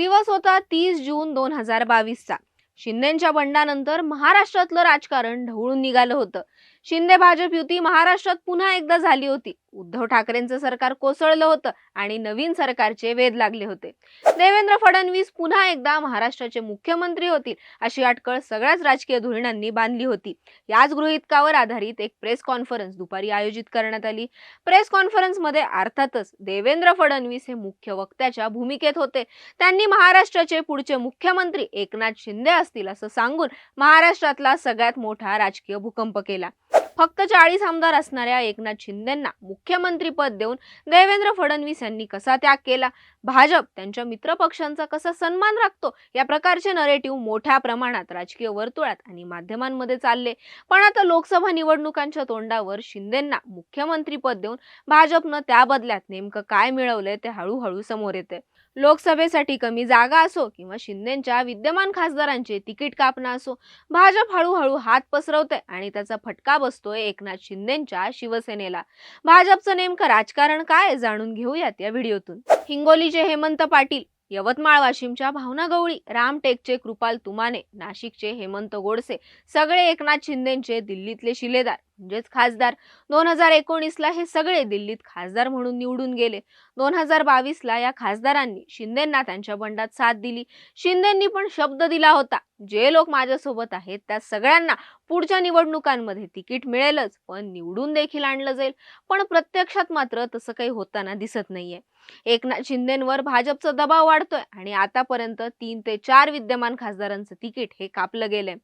दिवस होता तीस जून दोन हजार बावीसचा. शिंदेच्या बंडानंतर महाराष्ट्रातलं राजकारण ढवळून निघालं होतं. शिंदे भाजप युती महाराष्ट्रात पुन्हा एकदा झाली होती. उद्धव ठाकरेंचं सरकार कोसळलं होतं आणि नवीन सरकारचे वेध लागले होते. देवेंद्र फडणवीस पुन्हा एकदा महाराष्ट्राचे मुख्यमंत्री होतील अशी अटकळ सगळ्याच राजकीय धोरणांनी बांधली होती. याच गृहितकावर आधारित एक प्रेस कॉन्फरन्स दुपारी आयोजित करण्यात आली. प्रेस कॉन्फरन्समध्ये अर्थातच देवेंद्र फडणवीस हे मुख्य वक्त्याच्या भूमिकेत होते. त्यांनी महाराष्ट्राचे पुढचे मुख्यमंत्री एकनाथ शिंदे असतील असं सांगून महाराष्ट्रातला सगळ्यात मोठा राजकीय भूकंप केला. फक्त चाळीस आमदार असणाऱ्या एकनाथ शिंदेंना मुख्यमंत्रीपद देऊन देवेंद्र फडणवीस यांनी कसा त्याग केला? भाजप त्यांच्या मित्रपक्षांचा कसा सन्मान राखतो? या प्रकारचे नरेटिव्ह मोठ्या प्रमाणात राजकीय वर्तुळात आणि माध्यमांमध्ये चालले. पण आता लोकसभा निवडणुकांच्या तोंडावर शिंदेंना मुख्यमंत्रीपद देऊन भाजपनं त्या बदल्यात नेमकं काय मिळवलंय ते हळूहळू समोर येते लोकसभेसाठी कमी जागा असो किंवा शिंदेच्या विद्यमान खासदारांचे तिकीट कापणं असो भाजप हळूहळू हात पसरवते आणि त्याचा फटका बसतोय एकनाथ शिंदेच्या शिवसेनेला. भाजपचं नेमकं राजकारण काय जाणून घेऊयात या व्हिडिओतून. हिंगोलीचे हेमंत पाटील यवतमाळ वाशिमच्या भावना गवळी रामटेकचे कृपाल तुमाने नाशिकचे हेमंत गोडसे सगळे एकनाथ शिंदेचे दिल्लीतले शिलेदार. म्हणजेच खासदार. दोन हजार एकोणीसला हे सगळे दिल्लीत खासदार म्हणून निवडून गेले. दोन हजार बावीसला या खासदारांनी शिंदेंना त्यांच्या बंडात साथ दिली. शिंदेंनी पण शब्द दिला होता. जे लोक माझ्यासोबत आहेत त्या सगळ्यांना पुढच्या निवडणुकांमध्ये तिकीट मिळेलच पण निवडून देखील आणलं जाईल. पण प्रत्यक्षात मात्र तसं काही होताना दिसत नाहीये. एकनाथ शिंदेंवर भाजपचा दबाव वाढतोय आणि आतापर्यंत तीन ते चार विद्यमान खासदारांचं तिकीट हे कापलं गेलंय.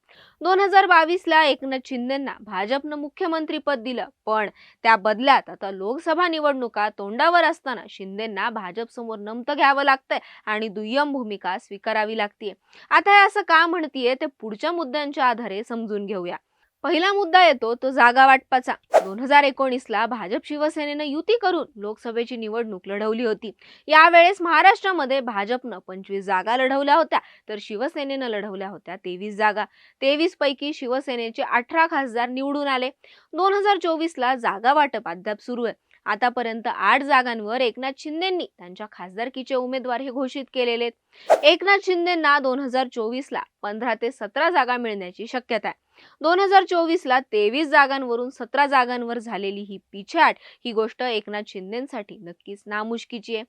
दोन हजार बावीसला एकनाथ शिंदेंना भाजपनं मुख्य मुख्यमंत्रीपद दिलं. पण त्या बदल्यात आता लोकसभा निवडणुका तोंडावर असताना शिंदेंना भाजप समोर नमतं घ्यावं लागतंय आणि दुय्यम भूमिका स्वीकारावी लागतीये. आता हे असं का म्हणतीये ते पुढच्या मुद्द्यांच्या आधारे समजून घेऊया. पहिला मुद्दा येतो तो जागा वाटपाचा दोन हजार एकोणीसला भाजप शिवसेनेनं युती करून लोकसभेची निवडणूक लढवली होती. यावेळेस महाराष्ट्रामध्ये भाजपनं पंचवीस जागा लढवल्या होत्या तर शिवसेनेनं लढवल्या होत्या तेवीस जागा. तेवीस पैकी शिवसेनेचे अठरा खासदार निवडून आले. दोन हजार चोवीसला जागा वाटप अद्याप सुरू आहे. आतापर्यंत आठ जागांवर एकनाथ शिंदेंनी त्यांच्या खासदारकीचे उमेदवार हे घोषित केलेले एकनाथ शिंदेंना दोन हजार चोवीसला पंधरा ते सतरा जागा मिळण्याची शक्यता आहे. दोन हजार चोवीसला तेवीस जागांवरून सतरा जागांवर झालेली ही पिछाट ही गोष्ट एकनाथ शिंदेसाठी नक्कीच नामुष्कीची आहे.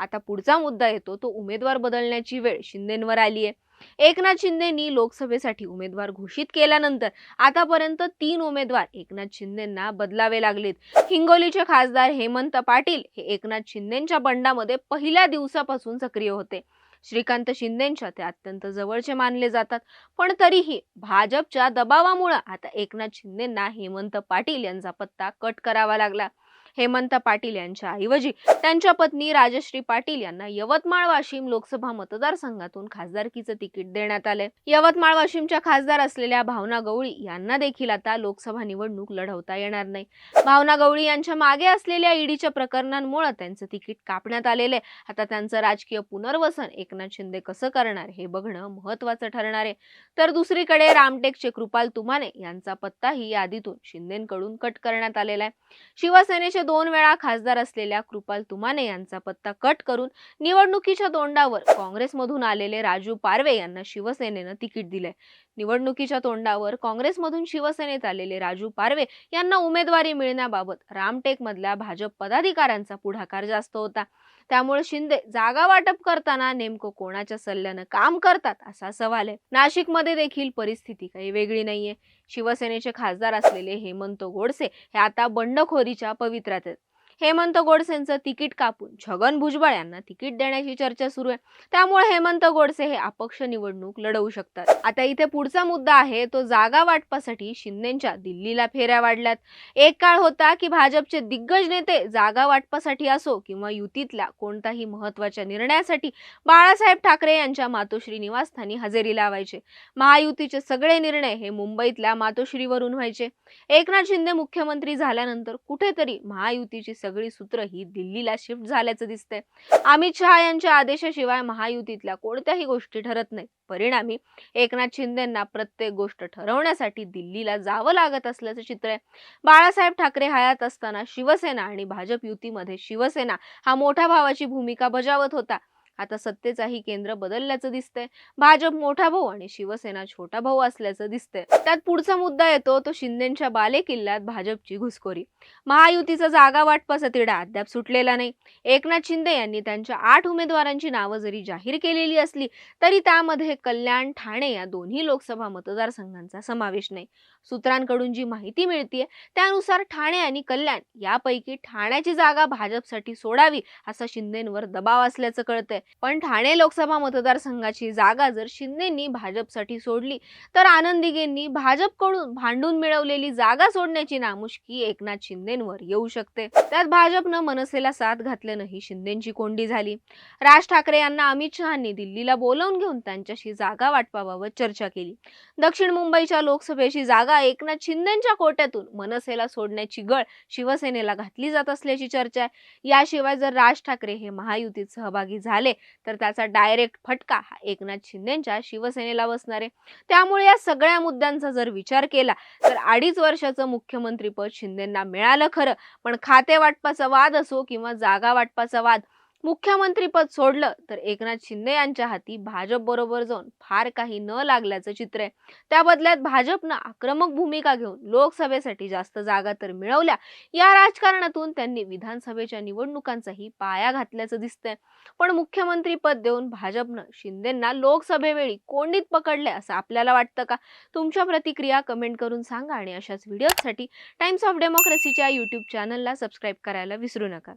आता पुढचा मुद्दा येतो तो उमेदवार बदलण्याची वेळ शिंदेंवर आली आहे एकनाथ शिंदेनी लोकसभेसाठी उमेदवार घोषित केल्यानंतर आतापर्यंत तीन उमेदवार एकनाथ शिंदेना बदलावे लागलेत. हिंगोलीचे खासदार हेमंत पाटील हे एकनाथ शिंदेच्या बंडामध्ये पहिल्या दिवसापासून सक्रिय होते. श्रीकांत शिंदेच्या ते अत्यंत जवळचे मानले जातात. पण तरीही भाजपच्या दबावामुळे आता एकनाथ शिंदेंना हेमंत पाटील यांचा पत्ता कट करावा लागला. हेमंत पाटील यांच्या ऐवजी त्यांच्या पत्नी राजश्री पाटील यांना यवतमाळ वाशिम लोकसभा मतदारसंघातून खासदारकीचं तिकीट देण्यात आले यवतमाळ वाशिमच्या खासदार असलेल्या भावना गवळी यांना देखील आता लोकसभा निवडणूक लढवता येणार नाही. भावना गवळी यांच्या मागे असलेल्या ईडीच्या प्रकरणांमुळे त्यांचं तिकीट कापण्यात आलेले आता त्यांचं राजकीय पुनर्वसन एकनाथ शिंदे कसं करणार हे बघणं महत्वाचं ठरणार आहे. तर दुसरीकडे रामटेकचे कृपाल तुमाने यांचा पत्ताही यादीतून शिंदेकडून कट करण्यात आलेला आहे. शिवसेनेचे दोन वेळा खासदार असलेल्या कृपाल तुमाने यांचा पत्ता कट करून निवडणुकीच्या तोंडावर काँग्रेसमधून आलेले राजू पारवे यांना शिवसेनेनं तिकीट दिलंय. निवडणुकीच्या तोंडावर काँग्रेसमधून शिवसेनेत आलेले राजू पारवे यांना उमेदवारी मिळण्याबाबत रामटेकमधल्या भाजप पदाधिकाऱ्यांचा पुढाकार जास्त होता. त्यामुळे शिंदे जागा वाटप करताना नेमकं कोणाच्या सल्ल्यानं काम करतात असा सवाल आहे. नाशिकमध्ये देखील परिस्थिती काही वेगळी नाहीये. शिवसेनेचे खासदार असलेले हेमंत गोडसे हे आता बंडखोरीच्या पवित्रात आहेत. हेमंत गोडसेंचं तिकीट कापून छगन भुजबळ यांना तिकीट देण्याची चर्चा सुरू आहे. त्यामुळे हेमंत गोडसे हे अपक्ष निवडणूक लढवू शकतात. आता इथे पुढचा मुद्दा आहे तो जागा वाटपासाठी शिंदेच्या दिल्लीला फेऱ्या वाढल्यात. एक काळ होता की भाजपचे दिग्गज नेते जागा वाटपासाठी असो किंवा युतीतल्या कोणताही महत्त्वाच्या निर्णयासाठी बाळासाहेब ठाकरे यांच्या मातोश्री निवासस्थानी हजेरी लावायचे. महायुतीचे सगळे निर्णय हे मुंबईतल्या मातोश्रीवरून व्हायचे. एकनाथ शिंदे मुख्यमंत्री झाल्यानंतर कुठेतरी महायुतीची सगळी सूत्र ही दिल्लीला शिफ्ट झाल्याचं दिसतंय. अमित शहा यांच्या आदेशाशिवाय महायुतीतल्या कोणत्याही गोष्टी ठरत नाहीत. परिणामी एकनाथ शिंदेना प्रत्येक गोष्ट ठरवण्यासाठी दिल्लीला जावं लागत असल्याचं चित्र आहे. बाळासाहेब ठाकरे हयात असताना शिवसेना आणि भाजप युतीमध्ये शिवसेना हा मोठ्या भावाची भूमिका बजावत होता. आता सत्तेचाही केंद्र बदलल्याचं दिसतंय. भाजप मोठा भाऊ आणि शिवसेना छोटा भाऊ असल्याचं दिसतंय. त्यात पुढचा मुद्दा येतो तो शिंदेच्या बाले किल्ल्यात भाजपची घुसखोरी. महायुतीचा जागा वाटपाचा तिढा अद्याप सुटलेला नाही. एकनाथ शिंदे यांनी त्यांच्या आठ उमेदवारांची नावं जरी जाहीर केलेली असली तरी त्यामध्ये कल्याण ठाणे या दोन्ही लोकसभा मतदारसंघांचा समावेश नाही. सूत्रांकडून जी माहिती मिळतीये त्यानुसार ठाणे आणि कल्याण यापैकी ठाण्याची जागा भाजपसाठी सोडावी असा शिंदेंवर दबाव असल्याचं कळतंय. पण ठाणे लोकसभा मतदारसंघाची जागा जर शिंदेंनी भाजपसाठी सोडली तर आनंदीगेंनी भाजपकडून भांडून मिळवलेली जागा सोडण्याची नामुष्की एकनाथ शिंदेंवर येऊ शकते. त्यात भाजपनं मनसेला साथ घातल्यानं ही शिंदेची कोंडी झाली. राज ठाकरे यांना अमित शहांनी दिल्लीला बोलावून घेऊन त्यांच्याशी जागा वाटपाबाबत चर्चा केली. दक्षिण मुंबईच्या लोकसभेची जागा एकनाथ शिंदेच्या कोट्यातून मनसेला सोडण्याची गळ शिवसेनेला घातली जात असल्याची चर्चा आहे. याशिवाय जर राज ठाकरे हे महायुतीत सहभागी झाले तर त्याचा डायरेक्ट फटका हा एकनाथ शिंदेच्या शिवसेनेला बसणार आहे. त्यामुळे या सगळ्या मुद्द्यांचा जर विचार केला तर अडीच वर्षाचं मुख्यमंत्रीपद शिंदेंना मिळालं खरं. पण खाते वाटपाचा वाद असो किंवा जागा वाटपाचा वाद मुख्यमंत्रीपद सोडलं तर एकनाथ शिंदे यांच्या हाती भाजप बरोबर जाऊन फार काही न लागल्याचं चित्र आहे. त्या बदल्यात भाजपनं आक्रमक भूमिका घेऊन लोकसभेसाठी जास्त जागा तर मिळवल्या. या राजकारणातून त्यांनी विधानसभेच्या निवडणुकांचाही पाया घातल्याचं दिसतंय. पण मुख्यमंत्रीपद देऊन भाजपनं शिंदेंना लोकसभेवेळी कोंडीत पकडले असं आपल्याला वाटतं का? तुमच्या प्रतिक्रिया कमेंट करून सांगा आणि अशाच व्हिडिओसाठी टाइम्स ऑफ डेमोक्रेसीच्या युट्यूब चॅनलला सबस्क्राईब करायला विसरू नका.